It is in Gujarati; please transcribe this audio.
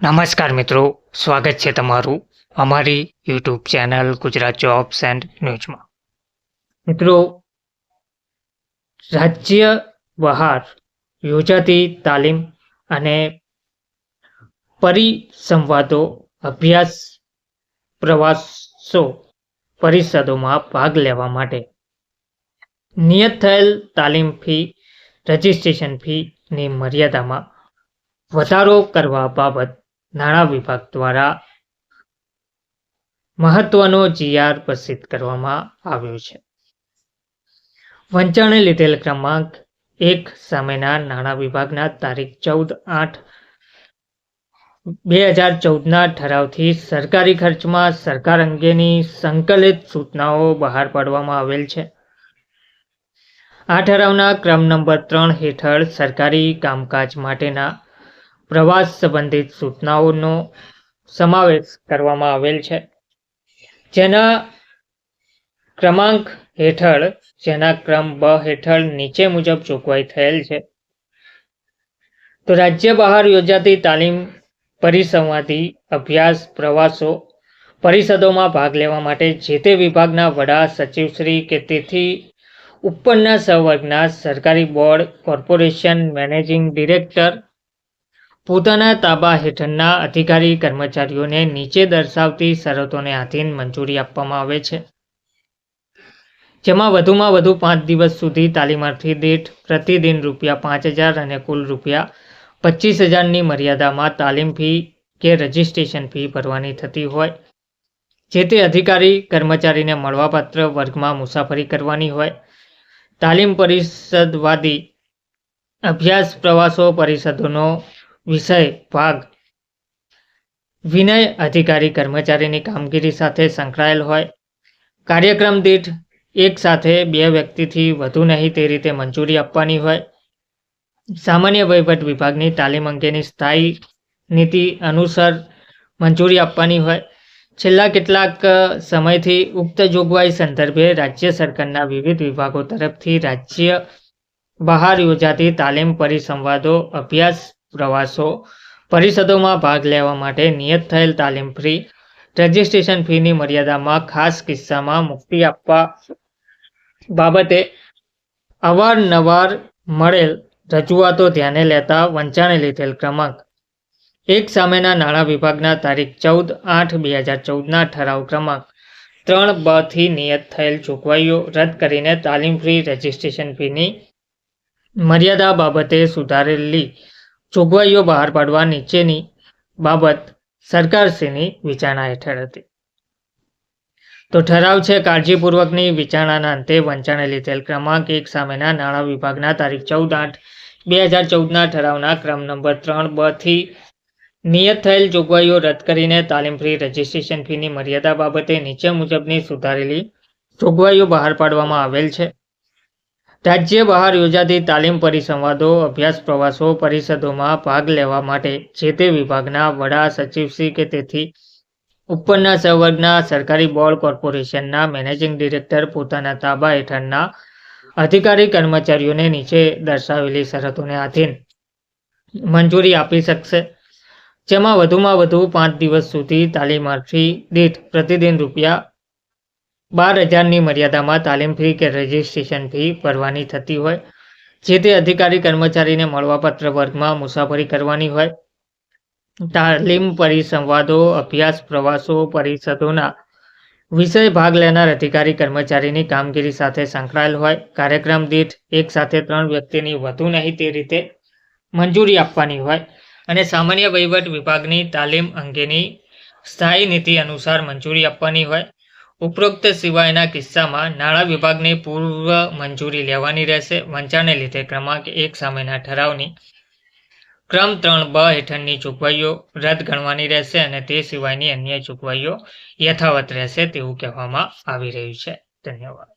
નમસ્કાર મિત્રો, સ્વાગત છે તમારું અમારી YouTube channel Gujarat jobs and ન્યૂઝમાં. મિત્રો, રાજ્ય બહાર યોજાતી તાલીમ અને પરિસંવાદો અભ્યાસ પ્રવાસો પરિષદોમાં ભાગ લેવા માટે નિયત થયેલ તાલીમ ફી, રજિસ્ટ્રેશન ફીની મર્યાદામાં વધારો કરવા બાબત નાણાં વિભાગ દ્વારા મહત્વનો જીઆર પ્રસિદ્ધ કરવામાં આવ્યો છે. વંચાણે લીધેલ ક્રમાંક એક સામેના નાણાં વિભાગના તારીખ ચૌદ આઠ બે હજાર ચૌદના ઠરાવથી સરકારી ખર્ચમાં સરકાર અંગેની સંકલિત સૂચનાઓ બહાર પાડવામાં આવેલ છે. આ ઠરાવના ક્રમ નંબર ત્રણ હેઠળ સરકારી કામકાજ માટેના પ્રવાસ સંબંધિત સૂચનાઓનો સમાવેશ કરવામાં આવેલ છે. જેના ક્રમાંક હેઠળ, જેના ક્રમ બ હેઠળ નીચે મુજબ જોગવાઈ થયેલ છે. તો રાજ્ય બહાર યોજાતી તાલીમ પરિસંવાદી અભ્યાસ પ્રવાસો પરિષદોમાં ભાગ લેવા માટે જે તે વિભાગના વડા સચિવશ્રી કે તેથી ઉપરના સવર્ગના સરકારી બોર્ડ, કોર્પોરેશન મેનેજિંગ ડિરેક્ટર પોતાના તાબા હેઠળના અધિકારી કર્મચારીઓને નીચે દર્શાવતી શરતોને આધીન મંજૂરી આપવામાં આવે છે. જેમાં વધુમાં વધુ પાંચ દિવસ સુધી તાલીમાર્થી દીઠ પ્રતિદિન રૂપિયા પાંચ હજાર અને કુલ રૂપિયા પચીસ હજારની મર્યાદામાં તાલીમ ફી કે રજિસ્ટ્રેશન ફી ભરવાની થતી હોય, જે તે અધિકારી કર્મચારીને મળવાપાત્ર વર્ગમાં મુસાફરી કરવાની હોય. તાલીમ પરિષદવાદી અભ્યાસ પ્રવાસો પરિષદોનો વિષય, ભાગ. વિનય અધિકારી કર્મચારીની કામગીરી સાથે સંકળાયેલ હોય. કાર્યક્રમ દીઠ એક સાથે બે વ્યક્તિથી વધુ નહીં તે રીતે મંજૂરી આપવાની હોય. સામાન્ય વહીવટ વિભાગની તાલીમ અંગેની સ્થાયી નીતિ અનુસાર મંજૂરી આપવાની હોય. છેલ્લા કેટલાક સમયથી ઉક્ત જોગવાઈ સંદર્ભે રાજ્ય સરકારના વિવિધ વિભાગો તરફથી રાજ્ય બહાર યોજાતી તાલીમ પરિસંવાદો, અભ્યાસ પ્રવાસો પરિષદોમાં ભાગ લેવા માટે નિયત થયેલ તાલીમ ફી રજિસ્ટ્રેશન ફીની મર્યાદામાં ખાસ કિસ્સામાં મુક્તિ આપવા બાબતે અવારનવાર મળેલ રજૂઆતો ધ્યાને લેતા વંચાણે લીધેલ ક્રમાંક. એક સામેના નાણાં વિભાગના તારીખ ચૌદ આઠ બે હજાર ચૌદના ઠરાવ ક્રમાંક. ત્રણ બ થી નિયત થયેલ જોગવાઈઓ રદ કરીને તાલીમ ફી રજિસ્ટ્રેશન ફીની મર્યાદા બાબતે સુધારેલી જોગવાઈઓ બહાર પાડવા નીચેની બાબત સરકારશ્રીની વિચારણા હેઠળ હતી. તો ઠરાવ છે કાળજીપૂર્વકની વિચારણાના અંતે વંચાણે લીધેલ ક્રમાંક એક સામેના નાણાં વિભાગના તારીખ ચૌદ આઠ બે હજાર ચૌદના ઠરાવના ક્રમ નંબર ત્રણ બ થી નિયત થયેલ જોગવાઈઓ રદ કરીને તાલીમ ફી, રજિસ્ટ્રેશન ફીની મર્યાદા બાબતે નીચે મુજબની સુધારેલી જોગવાઈઓ બહાર પાડવામાં આવેલ છે. રાજ્ય બહાર યોજાતી તાલીમ પરિસંવાદો, અભ્યાસ પ્રવાસો, પરિષદોમાં ભાગ લેવા માટે જે તે વિભાગના વડા સચિવશ્રી કે તેથી ઉપરના સહવર્ગના સરકારી બોર્ડ કોર્પોરેશનના મેનેજિંગ ડિરેક્ટર પોતાના તાબા હેઠળના અધિકારી કર્મચારીઓને નીચે દર્શાવેલી શરતોને આધીન મંજૂરી આપી શકશે. જેમાં વધુમાં વધુ પાંચ દિવસ સુધી તાલીમાર્થી દીઠ પ્રતિદિન રૂપિયા બાર હજારની મર્યાદામાં તાલીમ ફી કે રજિસ્ટ્રેશન ફી ભરવાની થતી હોય, જે તે અધિકારી કર્મચારીને મળવાપત્ર વર્ગમાં મુસાફરી કરવાની હોય. તાલીમ પરિસંવાદો, અભ્યાસ પ્રવાસો, પરિષદોના વિષય ભાગ લેનાર અધિકારી કર્મચારીની કામગીરી સાથે સંકળાયેલ હોય. કાર્યક્રમ દીઠ એક સાથે ત્રણ વ્યક્તિની વધુ નહીં તે રીતે મંજૂરી આપવાની હોય અને સામાન્ય વહીવટ વિભાગની તાલીમ અંગેની સ્થાયી નીતિ અનુસાર મંજૂરી આપવાની હોય. ઉપરોક્ત સિવાયના કિસ્સામાં નાણાં વિભાગની પૂર્વ મંજૂરી લેવાની રહેશે. વંચાણને લીધે ક્રમાંક એક સામેના ઠરાવની ક્રમ ત્રણ બ હેઠળની જોગવાઈઓ રદ ગણવાની રહેશે અને તે સિવાયની અન્ય જોગવાઈઓ યથાવત રહેશે તેવું કહેવામાં આવી રહ્યું છે. ધન્યવાદ.